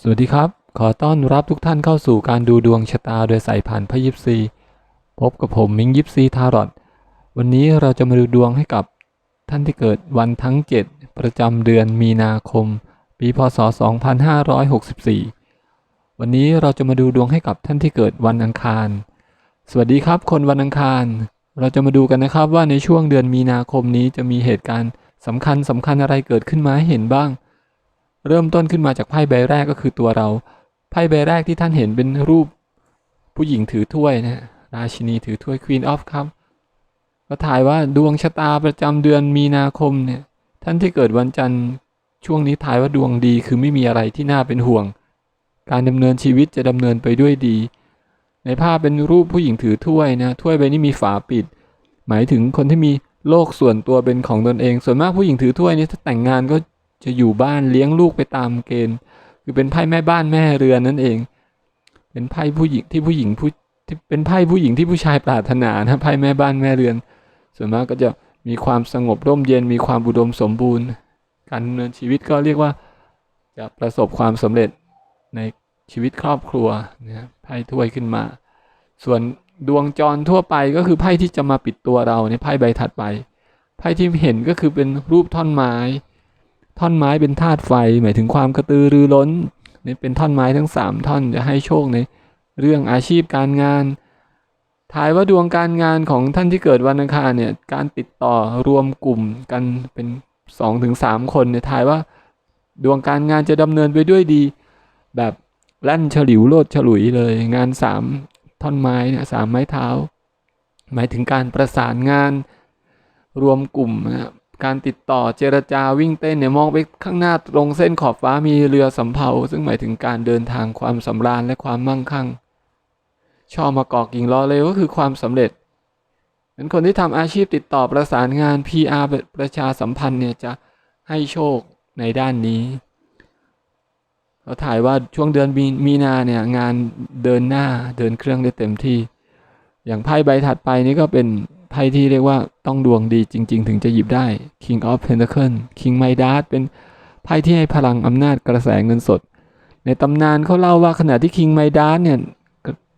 สวัสดีครับ ขอต้อนรับทุกท่านเข้าสู่การดูดวงชะตาโดยสายผ่านพยิปซีพบกับผมมิงยิปซีทารอตวันนี้เราจะมาดูดวงให้กับท่านที่เกิดวันทั้ง 7 ประจำเดือนมีนาคม ปีพศ 2564 วันนี้เราจะมาดูดวงให้กับท่านที่เกิดวันอังคาร สวัสดีครับ คนวันอังคาร เราจะมาดูกันนะครับว่าในช่วงเดือนมีนาคมนี้จะมีเหตุการณ์สำคัญสำคัญอะไรเกิดขึ้นมาให้เห็นบ้าง เริ่มต้นขึ้นมาจากไพ่ใบแรกก็คือตัวเรา ไพ่ใบแรกที่ท่านเห็นเป็นรูปผู้หญิงถือถ้วยนะราชินีถือถ้วย Queen of Cup ก็ถ่ายว่าดวงชะตาประจำเดือนมีนาคมเนี่ย ท่านที่เกิดวันจันทร์ช่วงนี้ถ่ายว่าดวงดีคือไม่มีอะไรที่น่าเป็นห่วง การดำเนินชีวิตจะดำเนินไปด้วยดี ในภาพเป็นรูปผู้หญิงถือถ้วยนะถ้วยใบนี้มีฝาปิด หมายถึงคนที่มีโลกส่วนตัวเป็นของตนเอง ส่วนมากผู้หญิงถือถ้วยนี่ถ้าแต่งงานก็ จะอยู่บ้านเลี้ยงลูกไปตามเกณฑ์ คือเป็นไพ่แม่บ้านแม่เรือนนั่นเอง เป็นไพ่ผู้หญิงที่ผู้หญิงผู้ที่เป็นไพ่ผู้หญิงที่ผู้ชายปรารถนานะไพ่แม่บ้านแม่เรือน ส่วนมากก็จะมีความสงบร่มเย็นมีความบุดมสมบูรณ์ การดำเนินชีวิตก็เรียกว่าจะประสบความสำเร็จในชีวิตครอบครัวนะไพ่ถ้วยขึ้นมา ส่วนดวงจรทั่วไปก็คือไพ่ที่จะมาปิดตัวเราในไพ่ใบถัดไป ไพ่ที่เห็นก็คือเป็นรูปท่อนไม้ ท่อนไม้เป็นธาตุไฟ หมายถึงความกระตือรือร้นนี่เป็นท่อนไม้ทั้ง 3 ท่อนจะให้โชคในเรื่องอาชีพการงานทายว่าดวงการงานของท่านที่เกิดวันอังคารเนี่ยการติดต่อรวมกลุ่มกันเป็น2-3ถึงคนเนี่ยทายว่าดวงการงานจะดำเนินไปด้วยดี แบบแล่นฉลิวโลดฉลุยเลย งาน 3 ท่อนไม้เนี่ยสามไม้เท้า หมายถึงการประสานงานรวมกลุ่มนะครับ การติดต่อเจรจาวิ่งเต้นเนี่ยมองไปข้างหน้าตรงเส้นขอบฟ้ามีเรือสำเภาซึ่งหมายถึงการเดินทางความสำราญและความมั่งคั่ง ชอบมาเกาะกิ่งล้อเลยก็คือความสำเร็จเป็นคนที่ทำอาชีพติดต่อประสานงาน PR ประชาสัมพันธ์เนี่ยจะให้โชคในด้านนี้เขาถ่ายว่าช่วงเดือนมีมนาเนี่ยงานเดินหน้าเดินเครื่องได้เต็มที่ อย่างไพ่ใบถัดไปนี่ก็เป็น ไพ่ที่เรียกว่าต้องดวงดีจริง ๆ ถึงจะหยิบได้ King of Pentacle King Midas เป็นไพ่ที่ให้พลังอำนาจกระแสเงินสด ในตำนานเขาเล่าว่าขณะที่ King Midas เนี่ย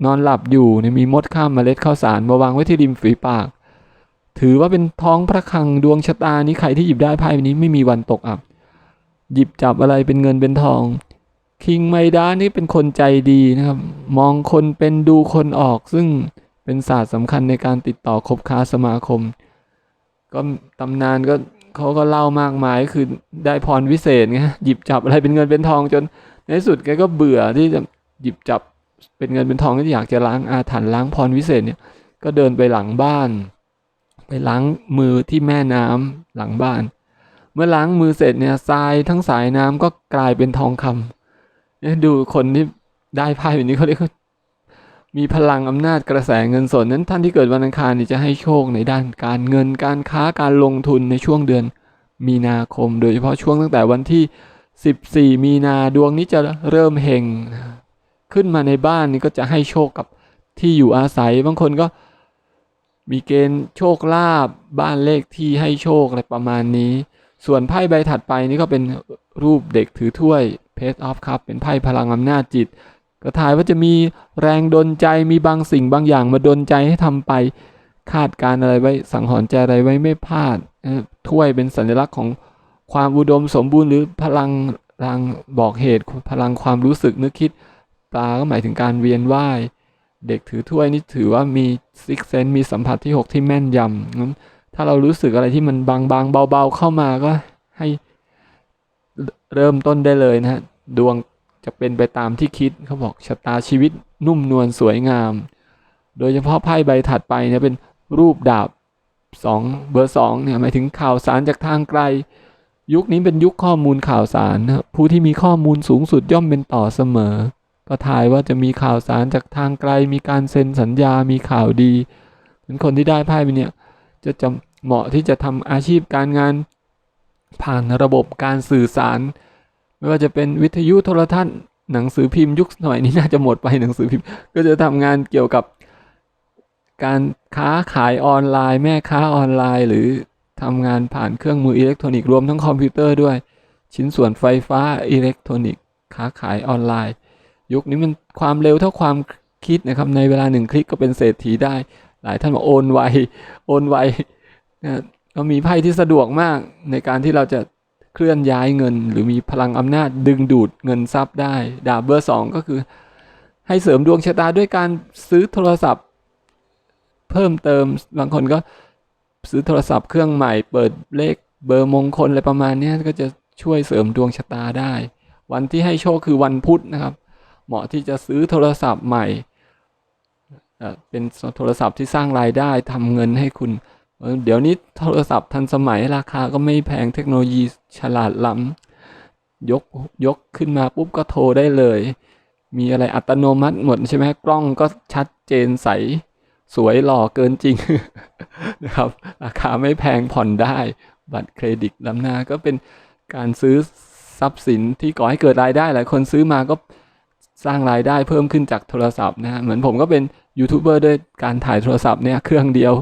นอนหลับอยู่เนี่ยมีมดข้ามเมล็ดข้าวสารมาวางไว้ที่ริมฝีปาก ถือว่าเป็นท้องพระคลังดวงชะตานี้ใครที่หยิบได้ไพ่นี้ไม่มีวันตกอับ หยิบจับอะไรเป็นเงินเป็นทองคิงไมดานี่เป็นคนใจดีนะครับ มองคนเป็นดูคนออกซึ่ง เป็นศาสตร์สำคัญในการติดต่อคบค้าสมาคม ก็ตำนานก็เขาก็เล่ามากมายคือได้พรวิเศษไงหยิบจับอะไรเป็นเงินเป็นทองจนในที่สุดแกก็เบื่อที่จะหยิบจับเป็นเงินเป็นทองที่อยากจะล้างอาถรรพ์ล้างพรวิเศษเนี่ยก็เดินไปหลังบ้าน ไปล้างมือที่แม่น้ำหลังบ้าน เมื่อล้างมือเสร็จเนี่ยทรายทั้งสายน้ำก็กลายเป็นทองคำเนี่ยดูคนที่ได้ไพ่แบบนี้เขาเรียก มีพลังอำนาจกระแสเงินสดนั้นท่านที่เกิดวันอังคารนี่จะให้โชคในด้านการเงินการค้าการลงทุนในช่วงเดือน มีนาคม โดยเฉพาะช่วงตั้งแต่วันที่ 14 มีนาดวงนี้จะเริ่มเฮงขึ้นมาในบ้านนี่ก็จะให้โชคกับที่อยู่อาศัยบางคนก็มีเกณฑ์โชคลาภบ้านเลขที่ให้โชคอะไรประมาณนี้ ส่วนไพ่ใบถัดไปนี่ก็เป็นรูปเด็กถือถ้วย Page of Cup เป็นไพ่พลังอำนาจจิต ก็ทายว่าจะมีแรงดลใจมีบางสิ่งบางอย่างมาดลใจให้ทำไป คาดการอะไรไว้สังหรณ์ใจอะไรไว้ไม่พลาดถ้วยเป็นสัญลักษณ์ของความอุดมสมบูรณ์หรือพลังรางบอกเหตุพลังความรู้สึกนึกคิดปลาก็หมายถึงการเวียนว่าย เด็กถือถ้วยนี่ถือว่ามีซิกเซนมีสัมผัสที่ 6 ที่แม่นยำงั้นถ้าเรารู้สึกอะไรที่มันบางๆ เบาๆเข้ามาก็ให้เริ่มต้นได้เลยนะฮะดวง จะเป็นไปตามที่คิดเขาบอกชะตาชีวิตนุ่มนวลสวยงาม โดยเฉพาะไพ่ใบถัดไปเนี่ยเป็นรูปดาบ2เบอร์2เนี่ยหมายถึงข่าวสารจากทางไกล ยุคนี้เป็นยุคข้อมูลข่าวสารนะผู้ที่มีข้อมูลสูงสุดย่อมเป็นต่อเสมอ ก็ทายว่าจะมีข่าวสารจากทางไกล มีการเซ็นสัญญา มีข่าวดีเป็นคนที่ได้ไพ่ไปเนี่ยจะจะเหมาะที่จะทำอาชีพการงาน ผ่านระบบการสื่อสาร ไม่ว่าจะเป็นวิทยุโทรทัศน์ หนังสือพิมพ์ยุคสมัยนี้น่าจะหมดไปหนังสือพิมพ์ ก็จะทำงานเกี่ยวกับ การค้าขายออนไลน์ แม่ค้าออนไลน์ หรือทำงานผ่านเครื่องมืออิเล็กทรอนิกส์รวมทั้งคอมพิวเตอร์ด้วย ชิ้นส่วนไฟฟ้าอิเล็กทรอนิกส์ค้าขายออนไลน์ ยุคนี้มันความเร็วเท่าความคิดนะครับในเวลาหนึ่งคลิกก็เป็นเศรษฐีได้ หลายท่านบอกโอนไวโอนไวนะก็มีไพ่ที่สะดวกมากในการที่เราจะ เคลื่อนย้ายเงิน หรือมีพลังอำนาจดึงดูดเงินทรัพย์ได้ ดาบเบอร์สองก็คือ ให้เสริมดวงชะตาด้วยการซื้อโทรศัพท์ เพิ่มเติมบางคนก็ซื้อโทรศัพท์เครื่องใหม่เปิดเลขเบอร์มงคลอะไรประมาณนี้ก็จะช่วยเสริมดวงชะตาได้ วันที่ให้โชคคือวันพุธนะครับ เหมาะที่จะซื้อโทรศัพท์ใหม่เป็นโทรศัพท์ที่สร้างรายได้ทำเงินให้คุณ เดี๋ยวนี้โทรศัพท์ทันสมัยราคาก็ไม่แพงเทคโนโลยีฉลาดล้ำยกยกขึ้นมาปุ๊บก็โทรได้เลย มีอะไรอัตโนมัติหมดใช่ไหมกล้องก็ชัดเจนใส สวยหล่อเกินจริงนะครับ ราคาไม่แพงผ่อนได้ บัตรเครดิตล้ำหน้าก็เป็นการซื้อทรัพย์สินที่ก่อให้เกิดรายได้ หลายคนซื้อมาก็สร้างรายได้เพิ่มขึ้นจากโทรศัพท์นะฮะเหมือนผมก็เป็นยูทูบเบอร์ด้วยการถ่ายโทรศัพท์เนี่ยเครื่องเดียว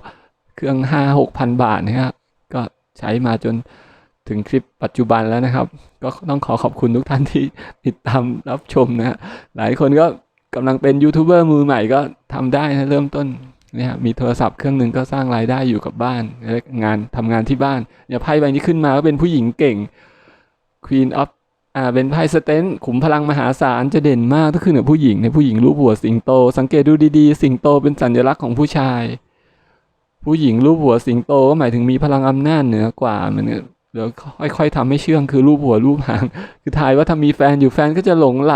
เครื่องห้าหกพันบาทนะครับก็ใช้มาจนถึงคลิปปัจจุบันแล้วนะครับ ก็ต้องขอขอบคุณทุกท่านที่ติดตามรับชมนะฮะหลายคนก็กำลังเป็นยูทูบเบอร์มือใหม่ก็ทำได้นะเริ่มต้นเนี่ยมีโทรศัพท์เครื่องหนึ่งก็สร้างรายได้อยู่กับบ้านและงานทำงานที่บ้านเนี่ยไพ่ใบนี้ขึ้นมาก็เป็นผู้หญิงเก่ง Queen of อ่าเป็นไพ่สเตนขุมพลังมหาศาลจะเด่นมากถ้าขึ้นกับผู้หญิงในผู้หญิงรูปหัวสิงโต สังเกตดูดีๆ สิงโตเป็นสัญลักษณ์ของผู้ชาย ผู้หญิงรูปหัวสิงโตก็หมายถึงมีพลังอำนาจเหนือกว่ามันเดี๋ยวค่อย ๆทำให้เชื่องคือรูปหัวรูปหาง คือทายว่าถ้ามีแฟนอยู่แฟนก็จะหลงไหล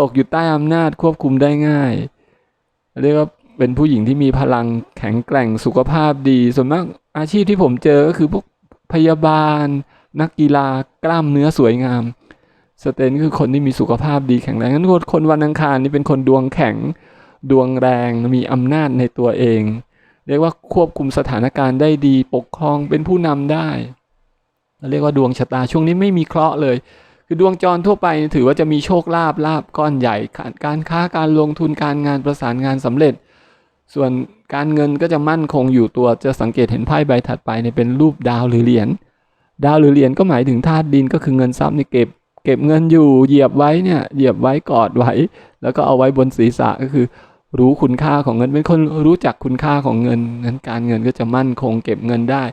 ตกอยู่ใต้อำนาจควบคุมได้ง่าย เรียกว่าเป็นผู้หญิงที่มีพลังแข็งแกร่งสุขภาพดี ส่วนมากอาชีพที่ผมเจอก็คือพวกพยาบาล นักกีฬากล้ามเนื้อสวยงาม สเตนคือคนที่มีสุขภาพดีแข็งแรงงั้นคนคนวันอังคารนี่เป็นคนดวงแข็งดวงแรงมีอำนาจในตัวเอง เรียกว่าควบคุมสถานการณ์ได้ดีปกครองเป็นผู้นำได้เรียกว่าดวงชะตาช่วงนี้ไม่มีเคราะห์เลย คือดวงจรทั่วไปถือว่าจะมีโชคลาภลาบก้อนใหญ่ การค้าการลงทุนการงานประสานงานสำเร็จ ส่วนการเงินก็จะมั่นคงอยู่ตัวจะสังเกตเห็นไพ่ใบถัดไปเนี่ยเป็นรูปดาวหรือเหรียญดาวหรือเหรียญก็หมายถึงธาตุดินก็คือเงินทรัพย์นี่เก็บ เก็บเงินอยู่เหยียบไว้เนี่ยเหยียบไว้กอดไว้ แล้วก็เอาไว้บนศีรษะก็คือ รู้คุณค่าของเงิน เป็นคนรู้จักคุณค่าของเงินนั้นการเงินก็จะมั่นคงเก็บเงินได้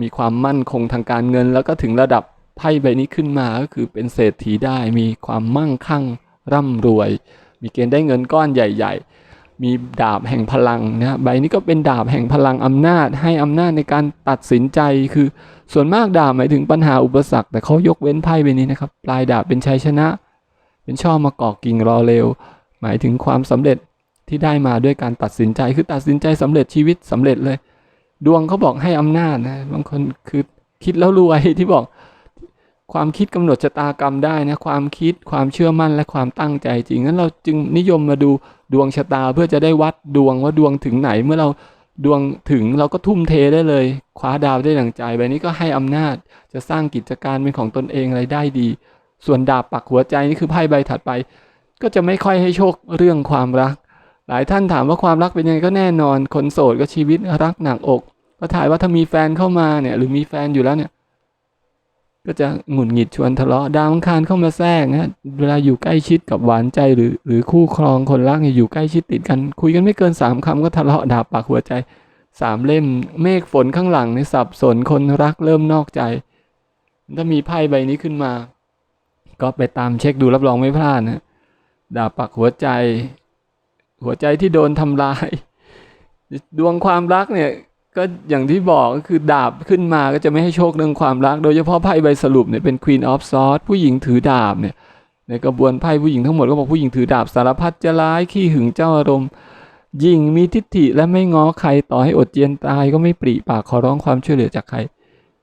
มีความมั่นคงทางการเงิน แล้วก็ถึงระดับไพ่ใบนี้ขึ้นมาก็คือเป็นเศรษฐีได้ มีความมั่งคั่งร่ำรวย มีเกณฑ์ได้เงินก้อนใหญ่ ๆ มีดาบแห่งพลังนะใบนี้ก็เป็นดาบแห่งพลังอำนาจ ให้อำนาจในการตัดสินใจคือ ส่วนมากดาบหมายถึงปัญหาอุปสรรค แต่เขายกเว้นไพ่ใบนี้นะครับปลายดาบเป็นชัยชนะ เป็นช่อมาเกาะกิ่งรอเร็ว หมายถึงความสำเร็จ ที่ได้มาด้วยการตัดสินใจคือตัดสินใจสำเร็จชีวิตสำเร็จเลย ดวงเขาบอกให้อำนาจนะบางคนคือคิดแล้วรวยที่บอก ความคิดกำหนดชะตากรรมได้นะความคิดความเชื่อมั่นและความตั้งใจจริงงั้นเราจึงนิยมมาดูดวงชะตาเพื่อจะได้วัดดวงว่าดวงถึงไหนเมื่อเราดวงถึงเราก็ทุ่มเทได้เลยคว้าดาวได้ดังใจใบนี้ก็ให้อำนาจจะสร้างกิจการเป็นของตนเองอะไรได้ดี ส่วนดาบปักหัวใจนี่คือไพ่ใบถัดไป ก็จะไม่ค่อยให้โชคเรื่องความรัก หลายท่านถามว่าความรักเป็นยังไงก็แน่นอน คนโสดก็ชีวิตรักหนักอก ก็ถ่ายว่าถ้ามีแฟนเข้ามาเนี่ย หรือมีแฟนอยู่แล้วเนี่ย ก็จะหงุดหงิดชวนทะเลาะดาวังคารเข้ามาแทรกนะเวลาอยู่ใกล้ชิดกับหวานใจหรือ หรือคู่ครองคนรักเนี่ยอยู่ใกล้ชิดติดกัน คุยกันไม่เกินสามคำก็ทะเลาะดาปากหัวใจสามเล่มเมฆฝนข้างหลังในสับสนคนรักเริ่มนอกใจ ถ้ามีไพ่ใบนี้ขึ้นมา ก็ไปตามเช็คดูรับรองไม่พลาดนะดาบปักหัวใจ หัวใจที่โดนทำลาย ดวงความรักเนี่ยก็อย่างที่บอกก็คือดาบขึ้นมาก็จะไม่ให้โชคเรื่องความรัก โดยเฉพาะไพ่ใบสรุปเนี่ยเป็น Queen of Swords ผู้หญิงถือดาบเนี่ยในกระบวนไพ่ผู้หญิงทั้งหมดก็บอกผู้หญิงถือดาบสารพัดจะร้ายขี้หึงเจ้าอารมณ์ยิ่งมีทิฏฐิและไม่ง้อใครต่อให้อดเจียนตายก็ไม่ปรีปากขอร้องความช่วยเหลือจากใคร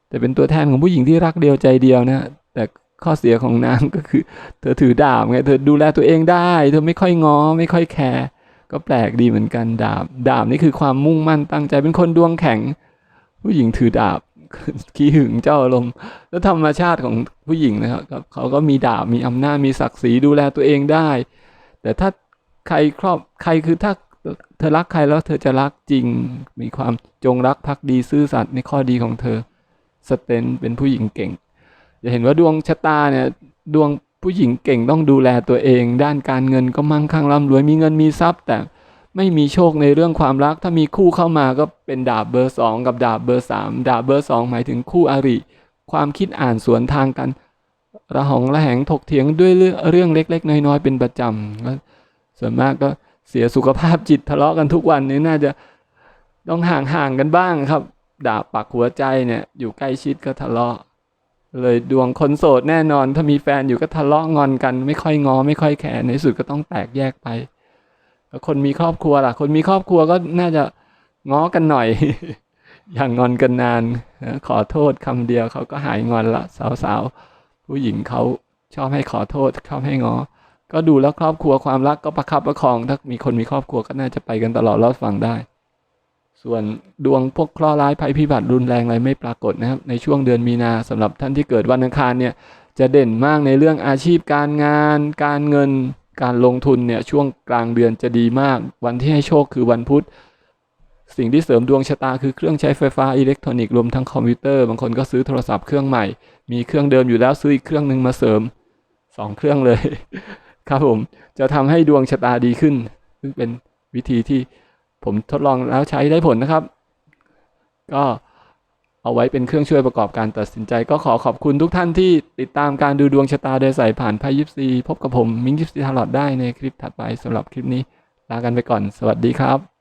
แต่เป็นตัวแทนของผู้หญิงที่รักเดียวใจเดียวนะแต่ข้อเสียของนางก็คือ เธอถือดาบไงเธอดูแลตัวเองได้ เธอไม่ค่อยง้อไม่ค่อยแคร์ ก็แปลกดีเหมือนกันดาบ ดาบนี่คือความมุ่งมั่นตั้งใจเป็นคนดวงแข็ง ผู้หญิงถือดาบขี้หึงเจ้าอารมณ์แล้วธรรมชาติของผู้หญิงนะครับเขาก็มีดาบมีอำนาจมีศักดิ์ศรีดูแลตัวเองได้ แต่ถ้าใครครอบใครคือถ้าเธอรักใครแล้วเธอจะรักจริง มีความจงรักภักดีซื่อสัตย์ในข้อดีของเธอสเตนเป็นผู้หญิงเก่ง จะเห็นว่าดวงชะตาเนี่ยดวง ผู้หญิงเก่งต้องดูแลตัวเอง ด้านการเงินก็มั่งคั่งร่ำรวยมีเงินมีทรัพย์ แต่ไม่มีโชคในเรื่องความรัก ถ้ามีคู่เข้ามาก็เป็นดาบเบอร์สองกับดาบเบอร์สามดาบเบอร์สองหมายถึงคู่อริ ความคิดอ่านสวนทางกัน ระหองระแหงถกเถียงด้วยเรื่องเล็ก ๆ น้อยๆเป็นประจำส่วนมากก็เสียสุขภาพจิตทะเลาะกันทุกวันนี้น่าจะต้องห่างๆกันบ้างครับ ดาบปักหัวใจเนี่ยอยู่ใกล้ชิดก็ทะเลาะ เลยดวงคนโสดแน่นอน ถ้ามีแฟนอยู่ก็ทะเลาะงอนกัน ไม่ค่อยงอ ไม่ค่อยแคร์ในสุดก็ต้องแตกแยกไปแล้วคนมีครอบครัวล่ะ คนมีครอบครัวก็น่าจะง้อกันหน่อย อย่างงอนกันนานขอโทษคำเดียวเขาก็หายงอนละสาวๆผู้หญิงเขาชอบให้ขอโทษชอบให้งอ ก็ดูแล้วครอบครัวความรักก็ประคับประคอง ถ้ามีคนมีครอบครัวก็น่าจะไปกันตลอดรอดฟังได้ ส่วนดวงพวกเคราะห์ร้ายภัยพิบัติรุนแรงอะไรไม่ปรากฏนะครับ ในช่วงเดือนมีนาสำหรับท่านที่เกิดวันอังคารเนี่ยจะเด่นมากในเรื่องอาชีพการงาน การเงิน การลงทุนเนี่ยช่วงกลางเดือนจะดีมาก วันที่ให้โชคคือวันพุธ สิ่งที่เสริมดวงชะตาคือเครื่องใช้ไฟฟ้าอิเล็กทรอนิกส์รวมทั้งคอมพิวเตอร์บางคนก็ซื้อโทรศัพท์เครื่องใหม่ มีเครื่องเดิมอยู่แล้วซื้ออีกเครื่องหนึ่งมาเสริมสองเครื่องเลย ครับผมจะทำให้ดวงชะตาดีขึ้น ซึ่งเป็นวิธีที่ ผมทดลองแล้วใช้ได้ผลนะครับ ก็เอาไว้เป็นเครื่องช่วยประกอบการตัดสินใจ ก็ขอขอบคุณทุกท่านที่ติดตามการดูดวงชะตาโดยสายผ่านไพ่ยิปซีพบกับผม มิงยิปซีทาร์ลอดได้ในคลิปถัดไปสำหรับคลิปนี้ ลากันไปก่อน สวัสดีครับ